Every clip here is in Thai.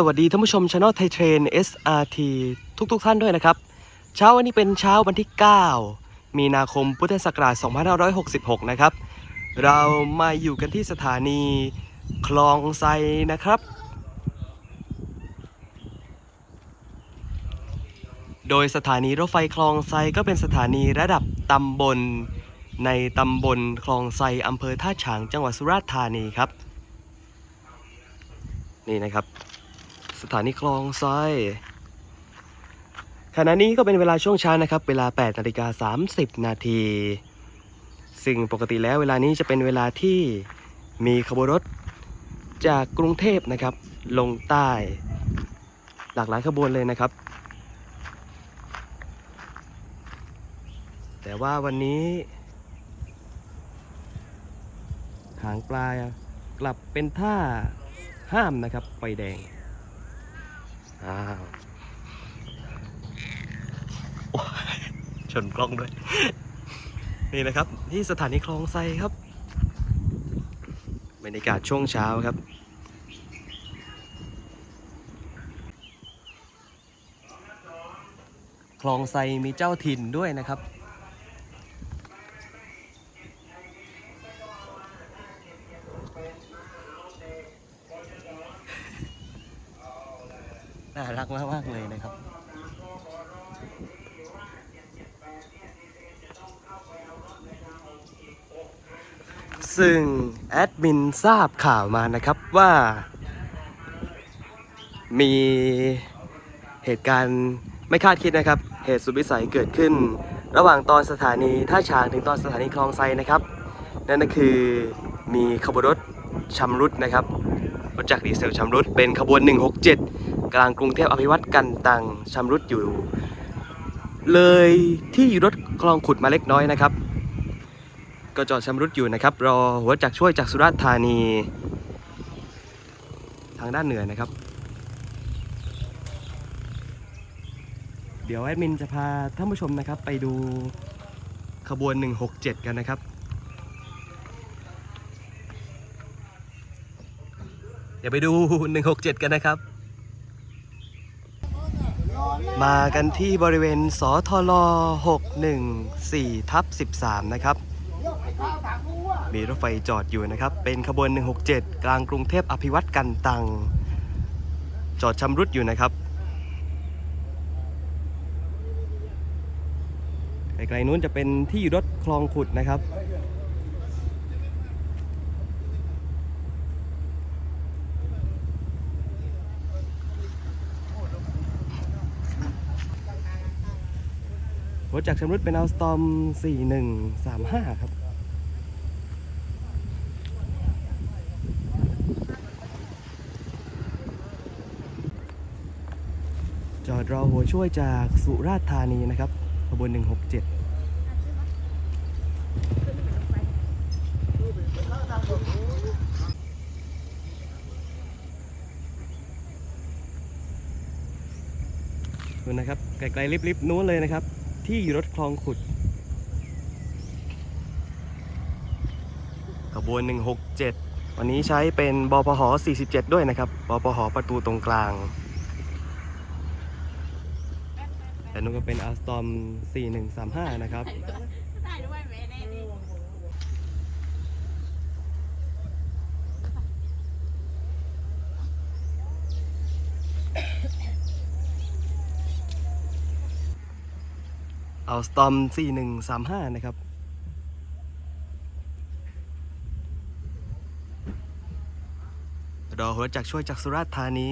สวัสดีท่านผู้ชมช anel ไทยเทรน SRT ทุกๆทท่านด้วยนะครับ เช้าวันนี้เป็นเช้าวันที่ 9 มีนาคมพุทธศักราช 2566 นะครับ เรามาอยู่กันที่สถานีคลองไซนะครับ โดยสถานีรถไฟคลองไซก็เป็นสถานีระดับตำบล ในตำบลคลองไซอำเภอท่าฉางจังหวัดสุราษฎร์ธานีครับ นี่นะครับ สถานีคลองไซขณะนี้ก็เป็นเวลาช่วงเช้านะครับ เวลา 8นาฬิกา30 นาที ซึ่งปกติแล้วเวลานี้จะเป็นเวลาที่มีขบวนรถจากกรุงเทพนะครับ ลงใต้ หลากหลายขบวนเลยนะครับ แต่ว่าวันนี้ หางปลากลับเป็นท่าห้ามนะครับไฟแดง อ้าวชนกล้องด้วย นี่นะครับ ที่สถานีคลองไซครับบรรยากาศช่วงเช้าครับคลองไซมีเจ้าถิ่นด้วยนะครับ ซึ่งแอดมินทราบข่าวมานะครับว่า มีเหตุการณ์ไม่คาดคิดนะครับ เหตุสุดวิสัยเกิดขึ้น ระหว่างตอนสถานีท่าช้างถึงตอนสถานีคลองไซนะครับ นั่นก็คือมีขบวนรถชำรุดนะครับรถจักรดีเซลชำรุดเป็นขบวน 167 กลางกรุงเทพอภิวัตกันตังชำรุดอยู่ เลยที่รถคลองขุดมาเล็กน้อยนะครับ ก็จอดชำรุดอยู่นะครับ รอหัวจักช่วยจากสุราษฎร์ธานี ทางด้านเหนือนะครับ เดี๋ยวแอดมินจะพาท่านผู้ชมนะครับ ไปดูขบวน 167 กันนะครับ เดี๋ยวไปดู 167 กันนะครับ มากันที่บริเวณสทล614ทับ13 นะครับ มีรถไฟจอดอยู่นะครับ เป็นขบวน 167 กลางกรุงเทพอภิวัตกันตัง จอดชำรุดอยู่นะครับไกลๆนู้นจะเป็นที่รถคลองขุดนะครับหัวจักชำรุดเป็นเอาสตอม 4135 ครับ อดรอหัวช่วยจากสุราษฎร์ธานีนะครับขบวน 167ดูนะครับไกลๆลิบๆนู้นเลยนะครับ ที่รถคลองขุดขบวน 167 วันนี้ใช้เป็นบพห47 ด้วยนะครับบพหประตูตรงกลาง แต่นู้นก็เป็นอัลสตอม4135 นะครับถ่ายด้วยแม่แน่ดิอัลสตอม4135 นะครับ รอหัวจักช่วยจากสุราษฎร์ธานี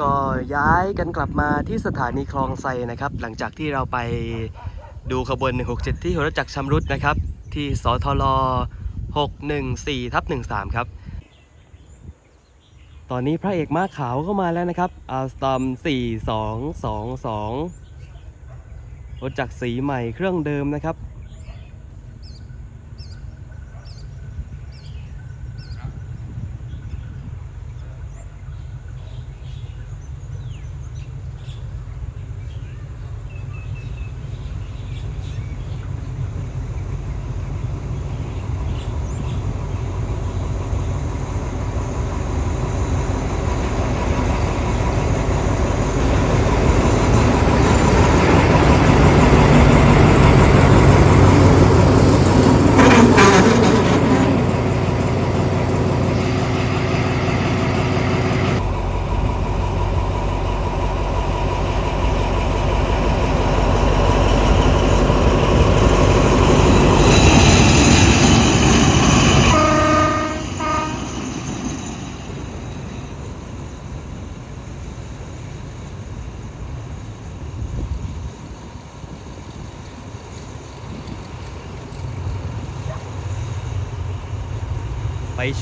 ก็ย้ายกันกลับมาที่สถานีคลองไซนะครับ หลังจากที่เราไปดูขบวน 167 ที่หัวรถจักรชำรุดนะครับ ที่สทล614ทับ13 ครับ ตอนนี้พระเอกม้าขาวก็มาแล้วนะครับอัลสตอม4222 รถจักรสีใหม่เครื่องเดิมนะครับ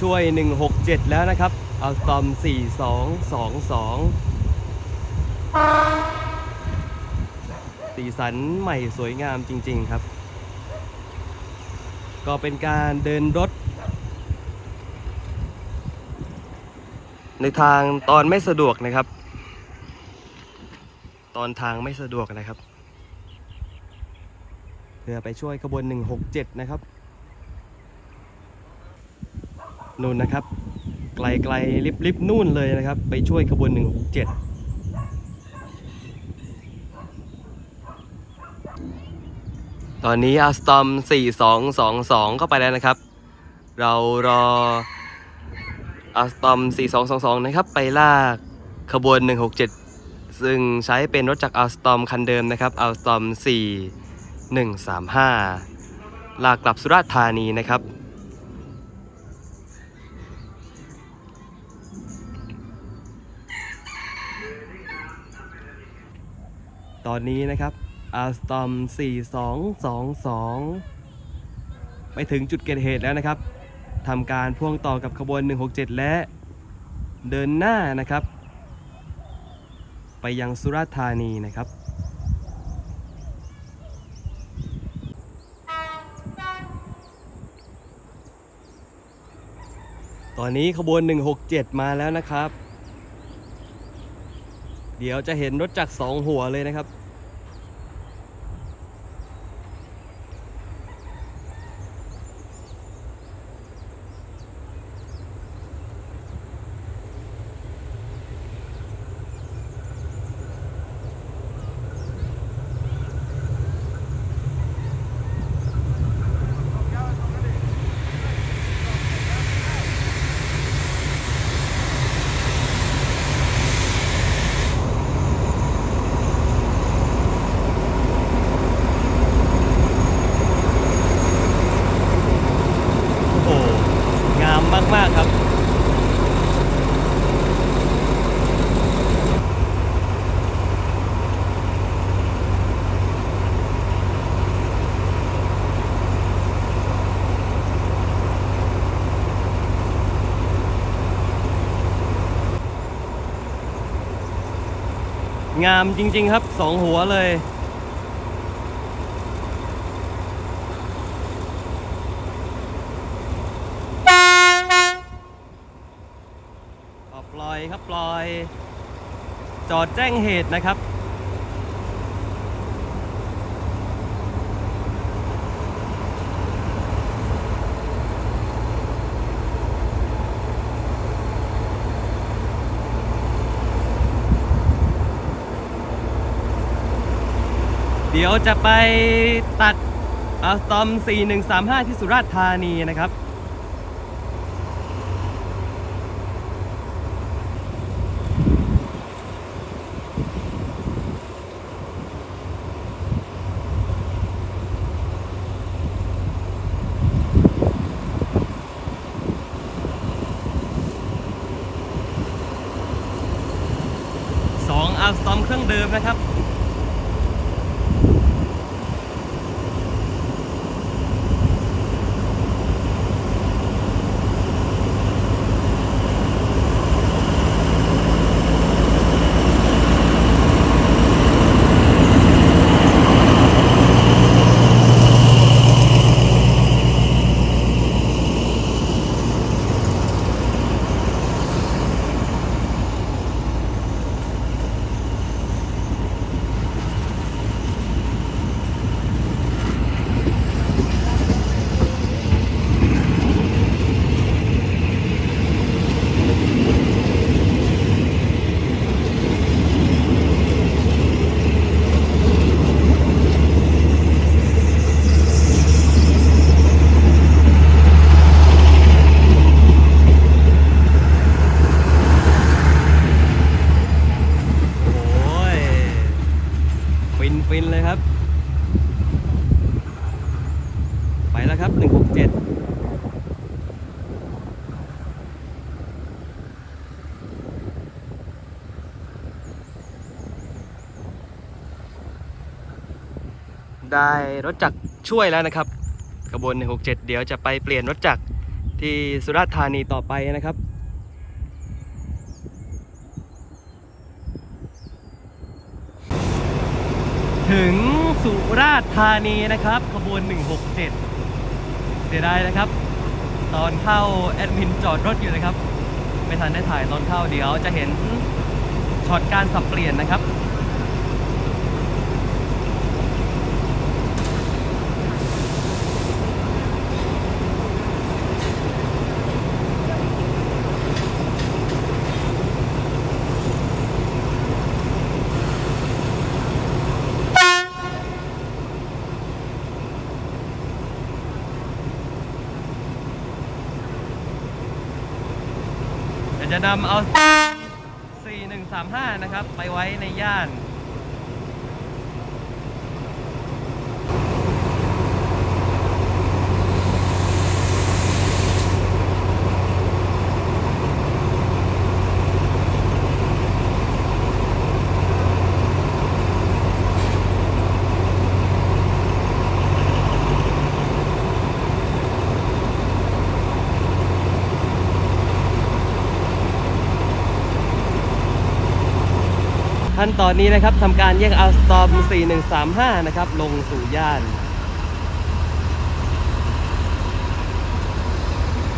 ช่วย 167 แล้วนะครับ อัลตอม 4222 สีสันใหม่สวยงามจริง ๆ ครับ ก็เป็นการเดินรถ ในทางตอนไม่สะดวกนะครับ ตอนทางไม่สะดวกนะครับเพื่อไปช่วยขบวน 167 นะครับ นู่นนะครับ ไกลๆลิบๆนู่นเลยนะครับ ไปช่วยขบวน167ตอนนี้อัลสตอม4222 เข้าไปแล้วนะครับ เรารออัลสตอม4222 นะครับ ไปลากขบวน 167 ซึ่งใช้เป็นรถจักอัลสตอมคันเดิมนะครับอัลสตอม4135 ลากกลับสุราษฎร์ธานีนะครับ ตอนนี้นะครับอัลสตอม4222 ไปถึงจุดเกิดเหตุแล้วนะครับทำการพ่วงต่อกับขบวน 167 และเดินหน้านะครับ ไปยังสุราษฎร์ธานีนะครับตอนนี้ขบวน 167 มาแล้วนะครับ เดี๋ยวจะเห็นรถจักรสองหัวเลยนะครับ โอ้โหงามมาก ๆ ครับ งามจริง ๆ ครับสองหัวเลยก็ปล่อยครับปล่อย จอดแจ้งเหตุนะครับ เดี๋ยวจะไปตัดอัลสตอม 4135 ที่สุราษฎร์ธานีนะครับ สองอัลสตอมเครื่องเดิมนะครับ โอ้ย ฟินฟินเลยครับ ไปแล้วครับ 167 ได้ รถจักรช่วยแล้วนะครับขบวน 167 เดี๋ยวจะไปเปลี่ยนรถจักรที่สุราษฎร์ธานีต่อไปนะครับ ถึงสุราษฎร์ธานีนะครับขบวน 167 เสียดายนะครับ ตอนเข้าแอดมินจอดรถอยู่นะครับ ไม่ทันได้ถ่ายตอนเข้าเดี๋ยวจะเห็นช็อตการสับเปลี่ยนนะครับ จะนำเอา 4135 นะครับ ไปไว้ในย่าน ขั้นตอนนี้นะครับทำการแยกเอาสตอม4135 นะครับ ลงสู่ย่าน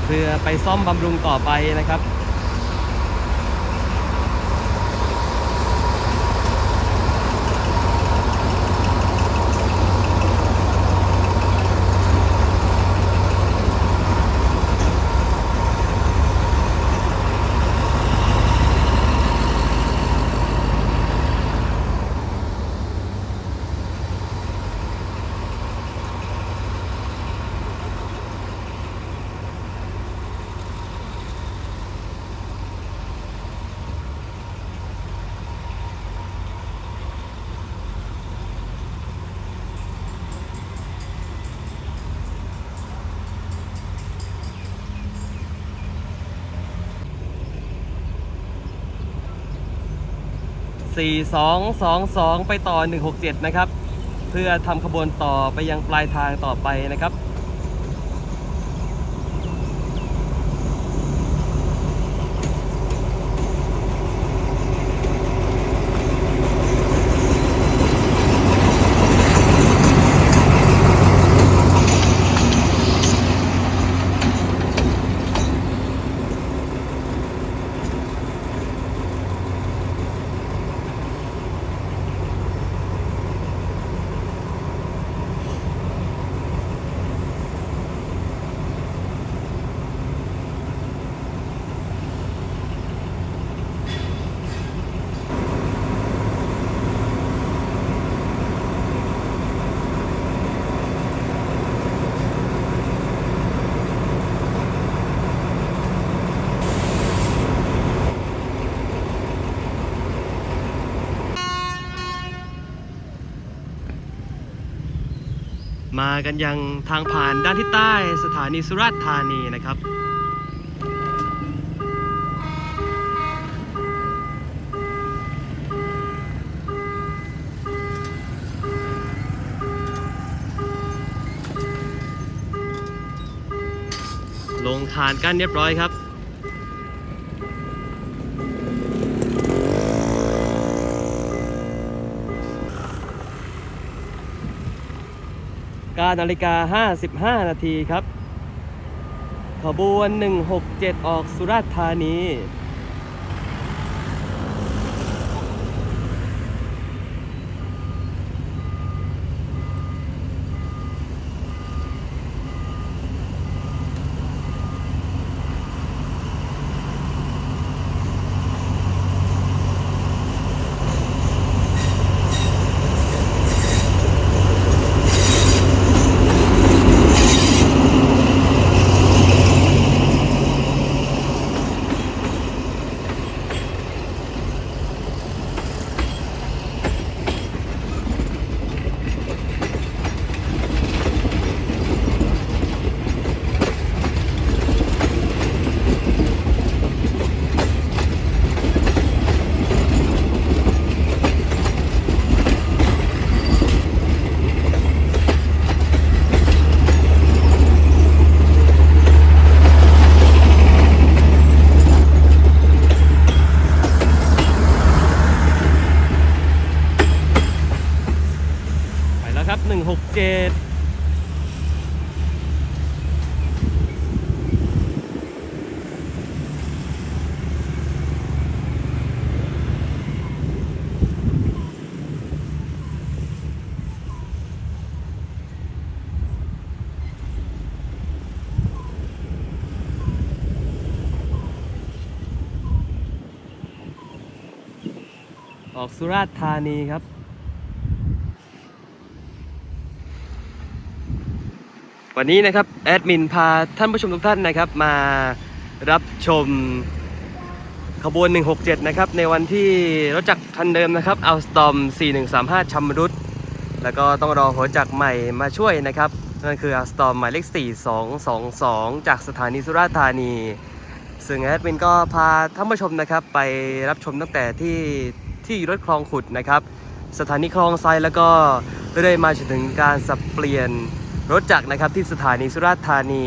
เพื่อไปซ่อมบำรุงต่อไปนะครับ 4222 ไปต่อ 167 นะครับ เพื่อทำขบวนต่อไปยังปลายทางต่อไปนะครับ มากันยังทางผ่านด้านที่ใต้สถานีสุราษฎร์ธานีนะครับ ลงคานกันเรียบร้อยครับ 9นาฬิกา55 นาทีครับ ขบวน 167 ออกสุราษฎร์ธานี ข ออกสุราษฎร์ธานีครับ วันนี้นะครับแอดมินพาท่านผู้ชมทุกท่านนะครับ มารับชมขบวน 167 นะครับ ในวันที่รถจักรคันเดิมนะครับเอาสตอม 4135ชำรุด แล้วก็ต้องรอหัวจักรใหม่มาช่วยนะครับ นั่นคืออัลสตอมหมายเลข 4222 จากสถานีสุราษฎร์ธานี ซึ่งแอดมินก็พาท่านผู้ชมนะครับ ไปรับชมตั้งแต่ที่ ที่รถคลองขุดนะครับ สถานีคลองไซแล้วก็เรื่อยมาจนถึงการสับเปลี่ยนรถจักรนะครับที่สถานีสุราษฎร์ธานี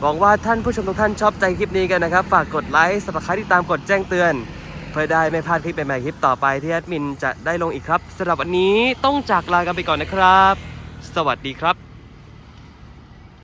หวังว่าท่านผู้ชมทุกท่านชอบใจคลิปนี้กันนะครับ ฝากกดไลค์สับสไครต์ติดตามกดแจ้งเตือน เพื่อได้ไม่พลาดคลิปใหม่ๆคลิปต่อไปที่แอดมินจะได้ลงอีกครับสำหรับวันนี้ต้องจากลากันไปก่อนนะครับ สวัสดีครับ